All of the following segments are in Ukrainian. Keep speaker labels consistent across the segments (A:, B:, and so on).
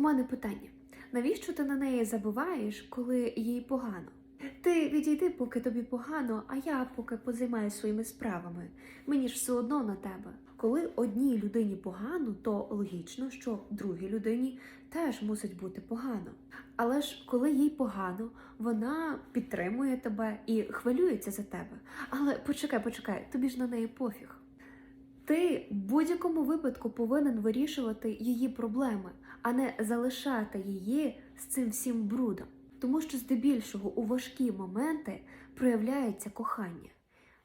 A: У мене питання: навіщо ти на неї забуваєш, коли їй погано? Ти відійди, поки тобі погано, а я поки позаймаюся своїми справами. Мені ж все одно на тебе. Коли одній людині погано, то логічно, що другій людині теж мусить бути погано. Але ж коли їй погано, вона підтримує тебе і хвилюється за тебе. Але почекай, почекай, тобі ж на неї пофіг. Ти в будь-якому випадку повинен вирішувати її проблеми, а не залишати її з цим всім брудом. Тому що здебільшого у важкі моменти проявляється кохання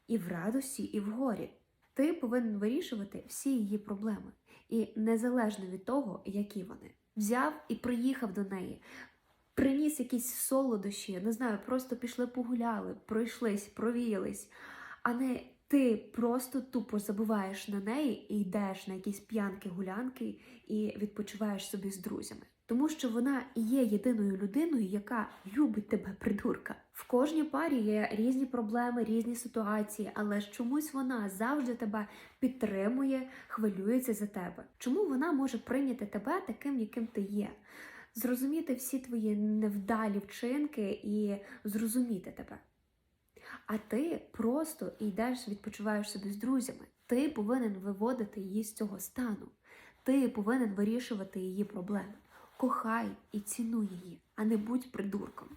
A: і в радості, і в горі. Ти повинен вирішувати всі її проблеми, і незалежно від того, які вони. Взяв і приїхав до неї, приніс якісь солодощі, не знаю, просто пішли погуляли, пройшлись, провіялись, а не ти просто тупо забуваєш на неї і йдеш на якісь п'янки, гулянки і відпочиваєш собі з друзями. Тому що вона і є єдиною людиною, яка любить тебе, придурка. В кожній парі є різні проблеми, різні ситуації, але ж чомусь вона завжди тебе підтримує, хвилюється за тебе. Чому вона може прийняти тебе таким, яким ти є? Зрозуміти всі твої невдалі вчинки і зрозуміти тебе. А ти просто йдеш, відпочиваєш собі з друзями. Ти повинен виводити її з цього стану. Ти повинен вирішувати її проблеми. Кохай і цінуй її, а не будь придурком.